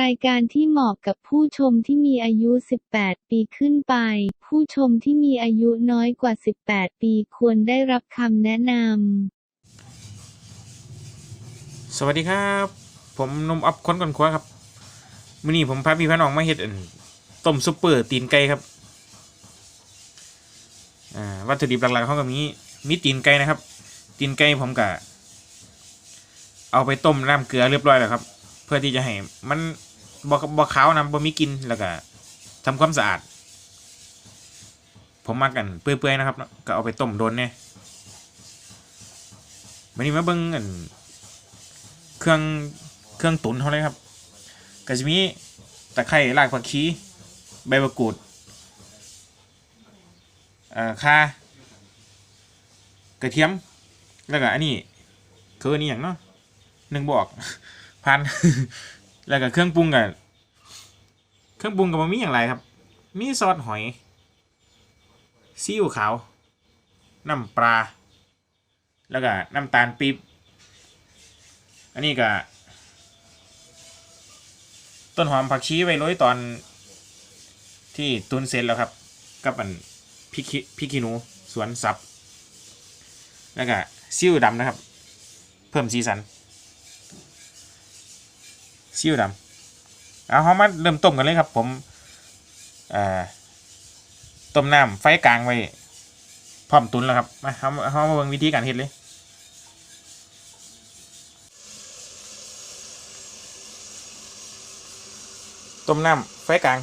รายการที่เหมาะกับผู้ชมที่มีอายุ 18 ปีขึ้นไป ผู้ชมที่มีอายุน้อยกว่า 18 ปีควรได้รับคำแนะนำ สวัสดีครับ ผมนมอัพค้นก่อนครัวครับมื้อนี้ผมพาพี่พี่น้องมาเฮ็ดต้มซุปเปอร์ตีนไก่ครับอ่าวัตถุดิบหลักๆเขาก็มีมีตีนไก่นะครับ ตีนไก่ผมกะเอาไปต้มน้ำเกลือเรียบร้อยแล้วครับ เพื่อที่จะให้มันบ่บ่ขาวนะบ่มีกินแล้วก็ทำความสะอาด ผมมากันเปื่อยๆนะครับ ก็เอาไปต้มโดนเนี่ยวันนี้มาเบิ่งอันเครื่องเครื่องตุ๋นเขาเลยครับก็จะมีตะไคร้รากผักชีใบมะกรูดเอ่อข่ากระเทียมแล้วก็อันนี้คืออันนี้อย่างเนาะหนึ่งบอก พันแล้วก็เครื่องปรุงกับเครื่องปรุงกับมันมีอย่างไรครับ มีซอสหอยซีอิ๊วขาว น้ำปลา แล้วก็น้ำตาลปี๊บ อันนี้ก็ต้นหอมผักชีไว้โรยตอนที่ตุนเสร็จแล้วครับ กับอันพริกพริกขี้หนูสวนสับ แล้วก็ซีอิ๊วดำนะครับ เพิ่มสีสัน ซีอิ๊วดำเอาเขามาเริ่มต้มกันเลยครับ ผมต้มน้ำไฟกลางไว้พร้อมตุนแล้วครับมาเขาเขามาเบิ่งวิธีการเฮ็ดเลยต้มน้ำไฟกลาง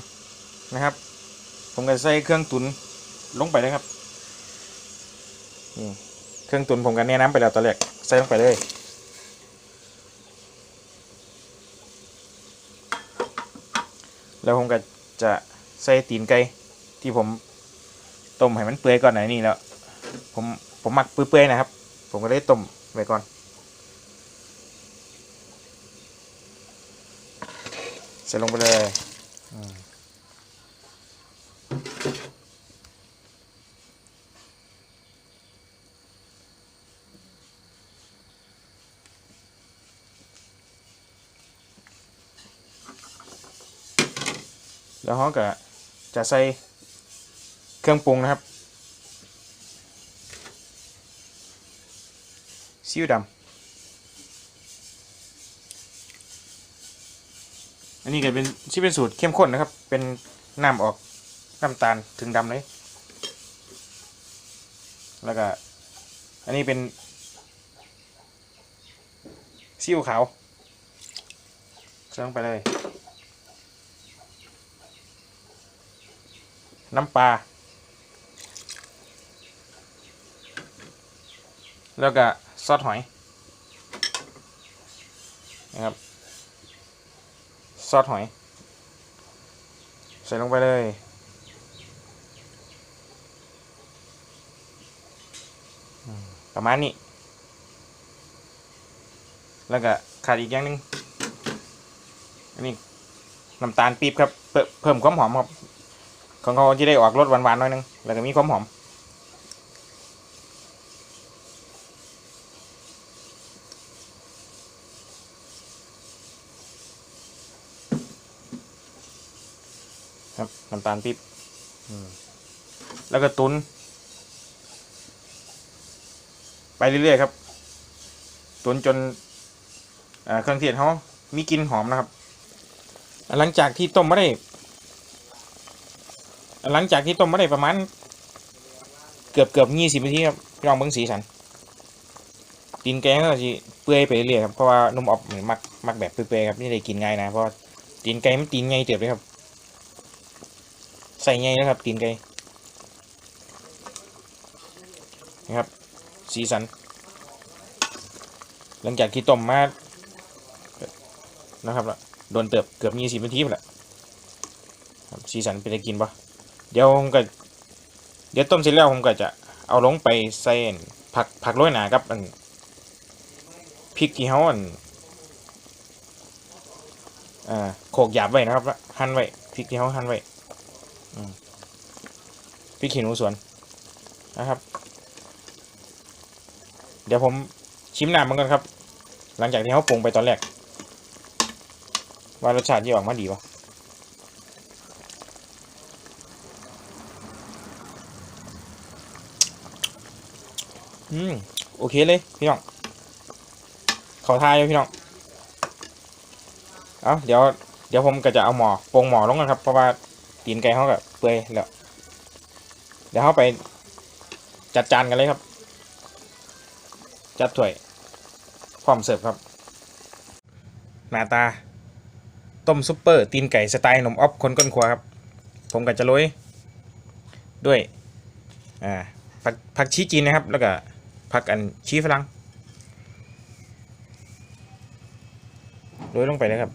นะครับ ผมก็ใส่เครื่องตุนลงไปเลยครับเครื่องตุนผมก็แนะน้ำไปแล้วตอนแรกใส่ลงไปเลย แล้วผมก็จะใส่ตีนไก่ที่ผมต้มให้มันเปื่อยก่อนหน่อยนี่แล้ว ผมผมหมักเปื่อยๆนะครับ ผมก็ได้ต้มไว้ก่อนใส่ลงไปเลย แล้วเขาก็จะใส่เครื่องปรุงนะครับซีอิ๊วดำอันนี้ก็เป็นที่เป็นสูตรเข้มข้นนะครับ เป็นน้ำออกน้ำตาลถึงดำเลย แล้วก็อันนี้เป็นซีอิ๊วขาวใส่ลงไปเลย น้ำปลา แล้วก็ซอสหอยนะครับซอสหอย ใส่ลงไปเลยประมาณนี้ แล้วก็ขาดอีกอย่างหนึงอันนี้น้ำตาลปี๊บครับ เพิ่มความหอมครับ ของเขาที่ได้ออกรสหวานๆหน่อยนึงแล้วก็มีความหอมครับน้ำตาลปี๊บแล้วก็ตุน ไปเรื่อยๆครับตุนจนเครื่องเทศเขามีกลิ่นหอมนะครับ หลังจากที่ต้มมาได้ หลังจากที่ต้มมาได้ประมาณเกือบเกือบยี่สิบนาทีครับพี่น้องเบิ้งสีสันตีนแกงก็จะเปื่อยไปเรื่อยครับเพราะว่านุ่มออบมักมักแบบเปื่อยๆครับนี่ได้กินง่ายนะเพราะว่าตีนไก่มันตีนไงเจ็บเลยครับ ใส่ไงนะครับตีนไก่นะครับ สีสัน หลังจากที่ต้มมานะครับโดนเติบเกือบยี่สิบนาทีไปแล้วสีสันเป็นไงกินปะ เดี๋ยวผมก็เดี๋ยวต้มเสร็จแล้วผมก็จะเอาลงไปใส่อันผักผักโรยหนาครับอันพริกที่เขาอันอ่าโขกหยาบไว้นะครับหั่นไว้พริกที่เขาหั่นไว้พริกขี้หนูสวนนะครับ เดี๋ยวผมชิมน้ำมันก่อนครับ หลังจากที่เขาปรุงไปตอนแรกว่ารสชาติที่ออกมาดีปะ อืมโอเคเลยพี่น้องเขาทายอยู่พี่น้องเอาเดี๋ยวเดี๋ยวผมก็จะเอาหมอปงหมอลงกันครับเพราะว่าตีนไก่เขาก็เปื่อยแล้วเดี๋ยวเขาไปจัดจานกันเลยครับ จัดถ้วยพร้อมเสิร์ฟครับ หน้าตา ต้มซุปเปอร์ตีนไก่สไตล์นมออฟคนก้นครัวครับ ผมก็จะโรยด้วยอ่าผักผักชีจีนนะครับ แล้วก็ ผักอันชีฝรั่งโรยลงไปเลยครับ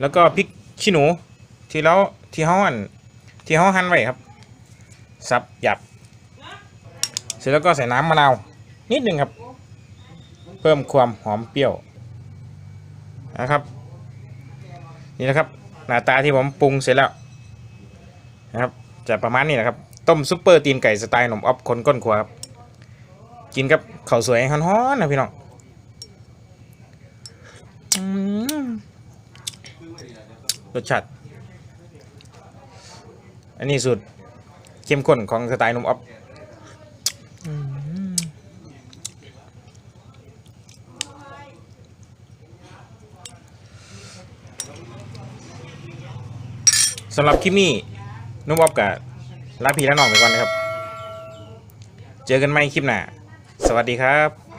แล้วก็พริกขี้หนูที่เราที่เขาหั่นที่เขาหั่นไว้ครับสับหยับ เสร็จแล้วก็ใส่น้ำมะนาวนิดหนึ่งครับ เพิ่มความหอมเปรี้ยวนะครับ นี่นะครับ หน้าตาที่ผมปรุงเสร็จแล้วนะครับ จะประมาณนี้นะครับ ต้มซุปเปอร์ตีนไก่สไตล์หนมออฟคนก้นครัวครับ กินกับข้าวสวยฮ้อนๆนะพี่น้องรสชาติอันนี้สูตรเข้มข้นของสไตล์นมออฟสำหรับคลิปนี้ นุ่มออบกับลาพีและน้องไปก่อนนะครับ เจอกันใหม่คลิปหน้า สวัสดีครับ